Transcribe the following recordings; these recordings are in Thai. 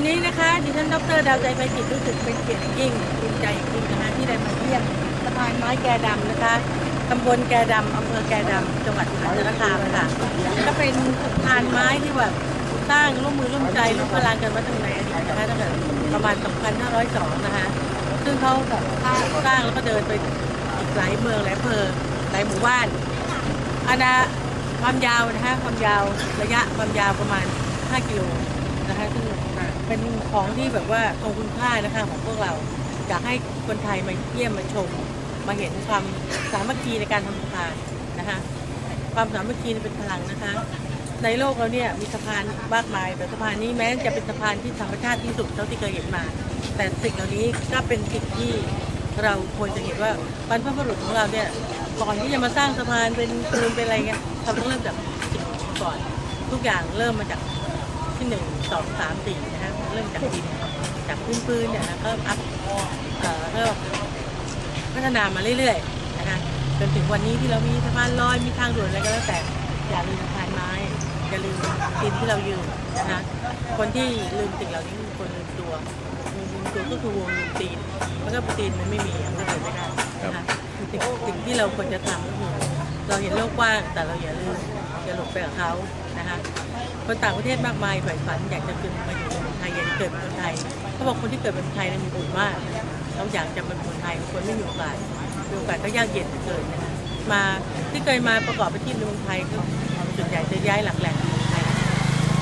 วันนี้นะคะดิฉันดรดาวใจไปจิตรู้สึกเป็นเกียรติยิ่งภูมิใจยิ่งนะคะที่ได้มาเยี่ยมสะพานไม้แกดำนะคะตำบลแกดำอำเภอแกดำจังหวัดมหาสารคามค่ะก็เป็นสะพานไม้ที่แบบสร้างร่วมมือร่วมใจร่วมพลังกันมาตั้งแต่อดีตนะคะตั้งแต่ประมาณ 2502 นะคะ ซึ่งเขาแบบสร้างแล้วก็เดินไปอีกหลายเมืองหลายอำเภอหลายหมู่บ้านอันนะความยาวนะคะความยาวระยะความยาวประมาณ 5 กิโลนะคะซึ่ง เป็นของที่แบบว่าทรงคุณค่านะคะของพวกเราอยากให้คนไทยมาเยี่ยมมาชม มาเห็นความสามัคคีในการทำสะพานนะคะความสามัคคีเป็นพลังนะคะ ในโลกเราเนี่ยมีสะพานมากมายแต่สะพานนี้แม้จะเป็นสะพานที่ธรรมชาติที่สุดเท่าที่เคยเห็นมา แต่สิ่งเหล่านี้ก็เป็นสิ่งที่เราควรจะเห็นว่าบรรพบุรุษของเราเนี่ยก่อนที่จะมาสร้างสะพานเป็นปูนเป็นอะไรเงี้ยเขาต้องเริ่มจากสิ่งก่อน ทุกอย่างเริ่มมาจาก ที่หนึ่งสองสามสี่นะฮะเริ่มจากดินจากพื้นพื้นๆเนี่ยนะก็อัพเอ่อเริ่มพัฒนามาเรื่อยๆนะคะจนถึงวันนี้ที่เรามีสะพานลอยมีทางด่วนอะไรก็แล้วแต่อย่าลืมสะพานไม้อย่าลืมดินที่เรายืนนะคะคนที่ลืมสิ่งเหล่านี้คือคนลืมตัวลืมตัวก็คือวงลืมตีนแล้วก็ตีนมันไม่มีมันก็เดินไม่ได้นะคะสิ่งที่เราควรจะทำก็คือเราเห็นโลกกว้างแต่เราอย่าลืมอย่าหลบไปกับเขา นะคะคนต่างประเทศมากมายฝ่ฝันอยากจะขึ้นมาอยู่ในเมืองไทยอยากเกิดเป็นคนไทยเขาบอกคนที่เกิดเป็นคนไทยนั้นมีบุญมากเราอยากจะเป็นคนไทยคนไม่มีโอกาสมีโอกาสก็ยากเย็นเกินนะคะมาที่เคยมาประกอบอาชีพในเมืองไทยก็ส่วนใหญ่จะย้ายหลักแหล่งในเมืองไทย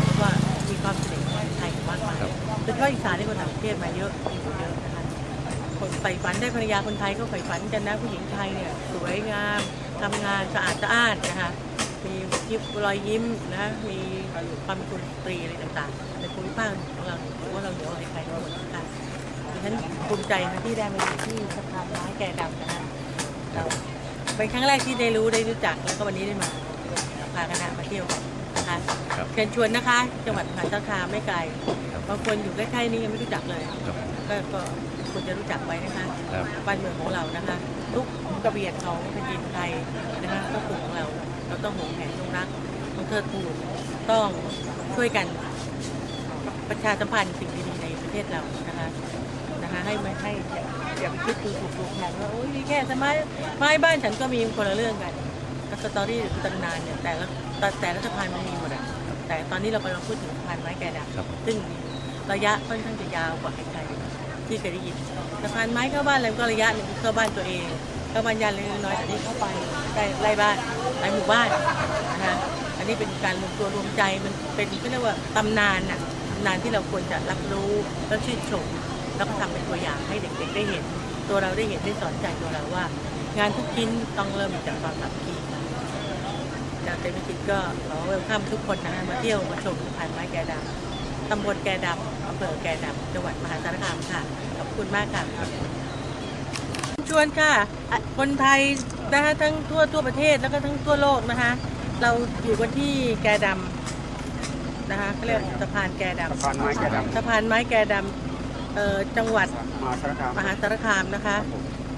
เพราะว่ามีความเสนิทกับคนไทยมากมายโดยเฉพาะอีสานที่คนต่างประเทศมาเยอะมีเยอะนะคะคนใฝ่ฝันได้ภรรยาคนไทยก็ใฝ่ฝันกันนะผู้หญิงไทยเนี่ยสวยงามทำงานสะอาดสะอ้านนะคะ มียิ้มรอยยิ้มนะ มีความเป็นคนสตรีอะไรต่างๆในภูมิภาคของเราถือว่าเราเหนือกว่าใครๆทั้งหมดนะคะดิฉันภูมิใจนะที่ได้มาอยู่ที่สะพานไม้แก่ดำนะคะเราเป็นครั้งแรกที่ได้รู้ได้รู้จักแล้วก็วันนี้ได้มาพาคณะมาเที่ยวกันนะคะครับเชิญชวนนะคะ จังหวัดมหาสารคามไม่ไกลครับบางคนอยู่ใกล้ๆนี้ยังไม่รู้จักเลยครับก็ก็ควรจะรู้จักไว้นะคะครับบ้านเมืองของเรานะคะ ทุกกระเบียดของแผ่นดินไทยนะคะ ต้องหวงแหนต้องรักต้องเทิดทูนต้องช่วยกันประชาสัมพันธ์สิ่งดีๆในประเทศเรานะคะนะคะให้ไม่ให้อย่าอย่าไปคิดดูถูกดูแคลนว่าโอ้ยมีแค่สมัยไม้บ้านฉันก็มีคนละเรื่องกันแล้วสตอรี่หรือตำนานเนี่ยแต่ละแต่แต่ละสะพานมันมีหมดอะแต่ตอนนี้เรากำลังพูดถึงสะพานไม้แก่ดำครับซึ่งระยะค่อนข้างจะยาวกว่าใครๆที่เคยได้ยินสะพานไม้เข้าบ้านอะไรก็ระยะหนึ่งเข้าบ้านตัวเอง เข้าบ้านญาติเล็กน้อยๆแต่นี่เข้าไปใกล้ไล่บ้านไล่หมู่บ้านนะคะอันนี้เป็นการรวมตัวรวมใจมันเป็นก็เรียกว่าตำนานน่ะตำนานที่เราควรจะรับรู้แล้วชื่นชมแล้วก็ทำเป็นตัวอย่างให้เด็กๆได้เห็น ตัวเราได้เห็นได้สอนใจตัวเราว่า งานทุกชิ้นต้องเริ่มจากความสามัคคีจากเต็มจิตก็ขอเวลคัมทุกคนนะคะมาเที่ยวมาชมสะพานไม้แกดำตำบลแกดำอำเภอแกดำจังหวัดมหาสารคามค่ะขอบคุณมากค่ะ ชวนค่ะอะ คนไทยนะคะทั้งทั่วทั่วประเทศแล้วก็ทั้งทั่วโลกนะคะ เราอยู่กันที่แกดำนะคะเขาเรียกสะพานแกดำสะพานไม้แกดสะพานไม้แกดำเอ่อจังหวัดำมหาสารคามมหาสารคามนะคะ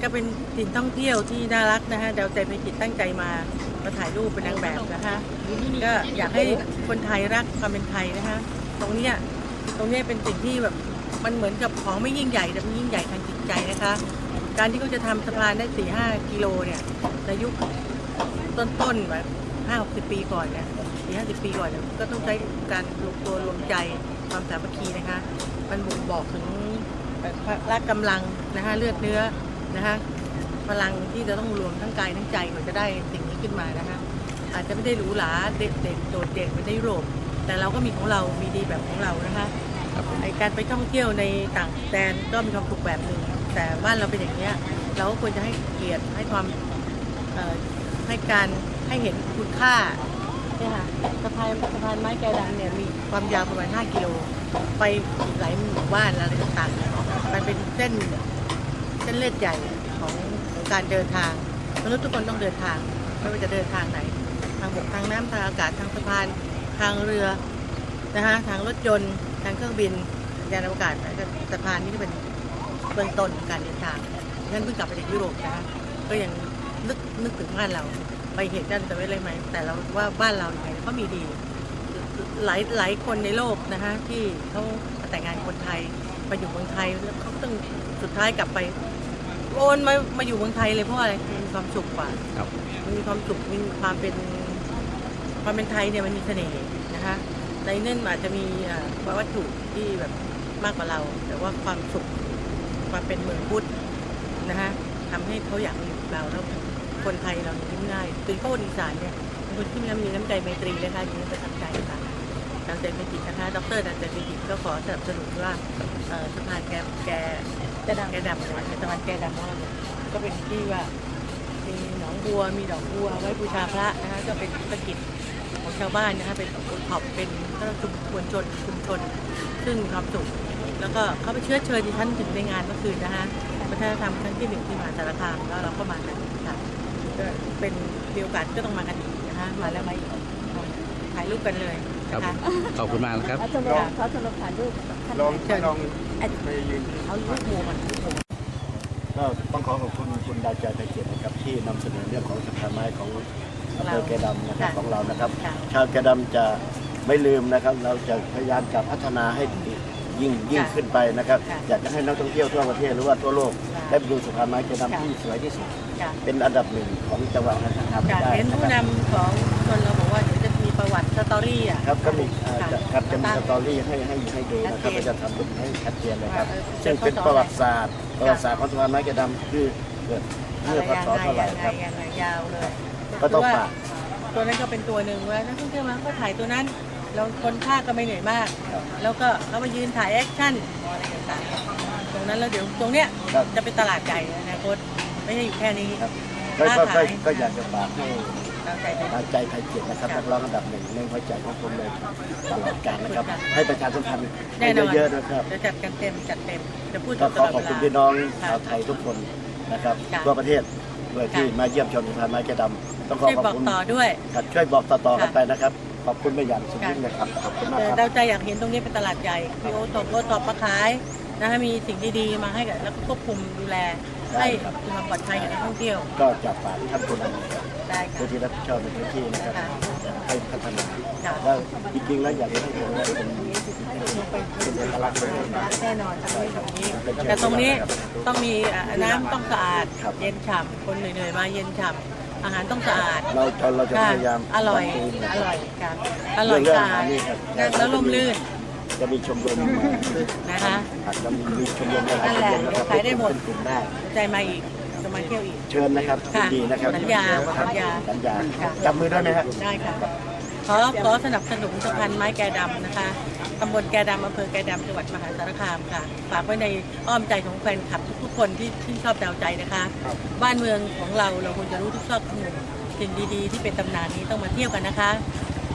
ก็เป็นถิ่นท่องเที่ยวที่น่ารักนะคะดาวใจเป็นจิตตั้งใจมามาถ่ายรูปเป็นนางแบบนะคะก็อยากให้คนไทยรักความเป็นไทยนะคะ ตรงเนี้ยตรงเนี้ยเป็นสิ่งที่แบบมันเหมือนกับของไม่ยิ่งใหญ่แต่มันยิ่งใหญ่ทางจิตใจนะคะ การที่เขาจะทำสะพานได้สี่ห้ากิโลเนี่ยในยุคต้นๆแบบห้าหกสิบปีก่อนเนี่ยสี่ห้าสิบปีก่อนเนี่ยก็ต้องใช้การรวมตัวรวมใจความสามัคคีนะคะ มันบ่งบอกถึงพละกำลังนะคะเลือดเนื้อนะคะพลังที่จะต้องรวมทั้งกายทั้งใจกว่าจะได้สิ่งนี้ขึ้นมานะคะอาจจะไม่ได้หรูหราเด็ดเด่นโดดเด่นเหมือนในยุโรป แต่เราก็มีของเรามีดีแบบของเรานะคะครับไอการไปท่องเที่ยวในต่างแดนก็มีความสุขแบบหนึ่ง แต่บ้านเราเป็นอย่างเนี้ยเราก็ควรจะให้เกียรติให้ความให้การให้เห็นคุณค่าเนี่ยค่ะสะพานสะพานไม้แกดำเนี่ยมีความยาวประมาณ 5 กิโล ไปหลายหมู่บ้านอะไรต่างๆมันเป็นเส้นเส้นเลือดใหญ่ของของการเดินทางมนุษย์ทุกคนต้องเดินทางไม่ว่าจะเดินทางไหน ทางบกทางน้ำทางอากาศทางสะพานทางเรือนะคะทางรถยนต์ทางเครื่องบินยานอวกาศสะพานนี่ก็เป็น เบื้องต้นของการเดินทางนั่นเพิ่งกลับไปจากยุโรปนะคะก็ยังนึกนึกถึงบ้านเรา ไปเห็นกันแต่ไม่เลยไหม แต่เราว่าบ้านเรายังไงก็มีดี หลายหลายคนในโลกนะคะที่เขาแต่งงานคนไทยมาอยู่เมืองไทยแล้วเขาต้องสุดท้ายกลับไปโอนมามาอยู่เมืองไทยเลยเพราะอะไรมีความสุขกว่าครับมีความสุขมีความเป็นความเป็นไทยเนี่ยมันมีเสน่ห์นะคะในนั่นอาจจะมีเอ่อวัตถุที่แบบมากกว่าเรา แต่ว่าความสุข ความเป็นเมืองพุทธนะคะทำให้เขาอยากมาอยู่กับเราแล้วคนไทยเราเนี่ยยิ้มง่ายโดยเฉพาะคนอีสานเนี่ยเป็นคนที่มีน้ำมีน้ำใจไมตรีนะคะยิ้มประทับใจค่ะดังใจเมจิตนะคะ ดรดังใจเมจิตก็ขอสนับสนุนว่าเอ่อสะพานแกแกจะดังแกดำเนี่ยสะพานแกดำว่าเนี่ยก็เป็นที่ว่ามีหนองบัวมีดอกบัวไว้บูชาพระนะคะก็เป็นธุรกิจของชาวบ้านนะคะเป็นคนขอบเป็นก็ชุมชนชนชุมชนซึ่งมีความสุข แล้วก็เขาไปเชื้อเชิญดิฉันถึงในงานเมื่อคืนนะคะวัฒนธรรมครั้งที่หนึ่งที่มหาสารคามแล้วเราก็มากันค่ะก็เป็นมีโอกาสก็ต้องมากันอีกนะคะมาแล้วมาอีกถ่ายรูปกันเลยครับนะคะขอบคุณมากนะครับเขาจะลงเขาจะลงถ่ายรูปกับท่านลองเชิญลองไปยืนเอารูปหมู่มารูปหมู่ก็ต้องขอขอบคุณคุณดาวใจไทยเกียรตินะครับที่นำเสนอเรื่องของสถานไม้ของอำเภอแกดำนะครับของเรานะครับค่ะชาวแกดำจะไม่ลืมนะครับ เราจะพยายามจะพัฒนาให้ดี ยิ่งยิ่งขึ้นไปนะครับค่ะอยากจะให้นักท่องเที่ยวทั่วประเทศหรือว่าทั่วโลกค่ะได้ไปดูสถานไม้แกค่ะดำที่สวยที่สุดค่ะเป็นอันดับหนึ่งของจังหวัดนะครับทำให้ค่ะได้เห็นนะผู้ครับนำของชนเราบอกว่าเดี๋ยวจะมีประวัติสตอรี่อะครับก็มีอ่าค่ะจะครับจะมีตั้งสตอรี่ให้ให้ให้ดูนะครับชัดเจนก็จะทำเป็นให้ชัดเจนเลยครับว่าเออซึ่งเป็นเป็นข้อสอบประวัติศาสตร์ ประวัติศาสตร์ของสถานไม้แกดำคือเกิดเมื่อพศเท่าไหร่ครับยังไงยาวเลยก็ต้องคืฝากตัวนั้นก็เป็นตัวหนึ่งเวลานักท่องเที่ยวมาก็ถ่ายตัวนั้น แล้วคนภาคก็ไม่เหนื่อยมากครับแล้วก็เขามายืนถ่ายแอคชั่นอะไรต่างๆตรงนั้นแล้วเดี๋ยวตรงเนี้ยครับ จะเป็นตลาดใหญ่ในอนาคตไม่ใช่อยู่แค่นี้ครับก็ก็ค้าก็ขายก็อยากจะฝากให้ตามใจเลยตามใจไทยเกียรตินะครับค่ะนักร้องอันดับหนึ่งในหัวใจของผมเลยตลอดกาลนะครับค่ะให้ประชาสัมพันธ์แน่นอนเยอะๆนะครับ จะจัดกันเต็มจัดเต็มจะพูดก็ตขอลอดขอบเวคุณลา พี่น้องค่ะชาวไทยทุกคนนะครับค่ะ ทั่วประเทศเพื่อที่ค่ะมาเยี่ยมชมสถานไม้แกดำต้องขอช่วยขอบบอกคุณต่อด้วย ครับช่วยบอกต่อๆกันค่ะไปนะครับ ขอบคุณไปอย่างสุดยิ่งเลยครับขอบคุณมากแต่ครับ เราใจอยากเห็นตรงนี้เป็นตลาดใหญ่มีโอตบโอตอบมาขายนะคะมีสิ่งดีๆมาให้กับแล้วก็ควบคุมดูแลได้ให้ครับความปลอดภัยกับนักท่องเที่ยว ก็จะฝากท่านผู้นำครับได้ค่ะผู้ที่รับผิดชอบในพื้นที่นะครับค่ะให้พัฒนาค่ะแล้วจริงๆแล้วอยากจะให้ผมว่าเป็นเป็นเอกลักษณ์เลยนะแน่นอนตรงนี้ตรงนี้แต่ตรงนี้ต้องมีอะน้ำต้องสะอาดครับเย็นฉ่ำคนเหนื่อยๆมาเย็นฉ่ำ อาหารต้องสะอาดเราจะเราจะค่ะพยายามอร่อยปบปงนะอคบร่อยค่ะอร่อยเรื่องสะอาอาหารดนี่ครับนั่งแล้วร่มรื่น จะมีชมรมมานะคะอาจจะมีชมรมหลายนั่นชแหมละรมนะครับขายได้หมดเป็นกลุ่มได้ใจมาอีกจะมาเที่ยวอีก เชิญนะครับค่ะยินดีนะครับสัญญาครับสัญญาสัญญาค่ะจับมือได้ไหมครับได้ค่ะขอขอสนับสนุนสะพานไม้แกดำนะคะ ตำบลแกดำอำเภอแกดำจังหวัดมหาสารคามค่ะ ฝากไว้ในอ้อมใจของแฟนคลับทุกๆคนที่ที่ชอบดาวใจนะคะ บ้านเมืองของเราเราควรจะรู้ทุกซอกทุกมุมสิ่งดีๆ ที่เป็นตำนานนี้ต้องมาเที่ยวกันนะคะ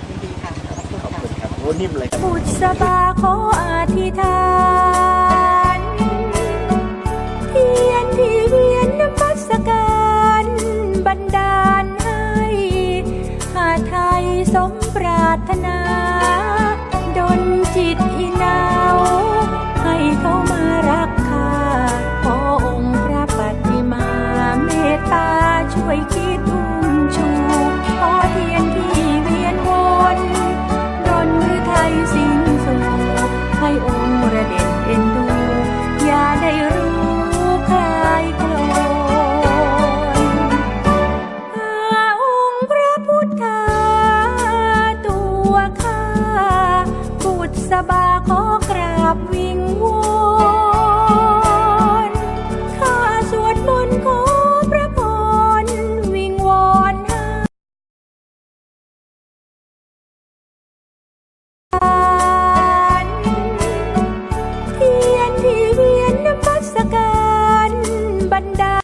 ยินดีค่ะขอบคุณขอบค่ะคุณครับโอ้นิ่มเลยครับบุษบาขออธิษฐานเทียนที่เวียนนมัสการบันดาลให้หาไทยสมปรารถนาดน จิตอีนา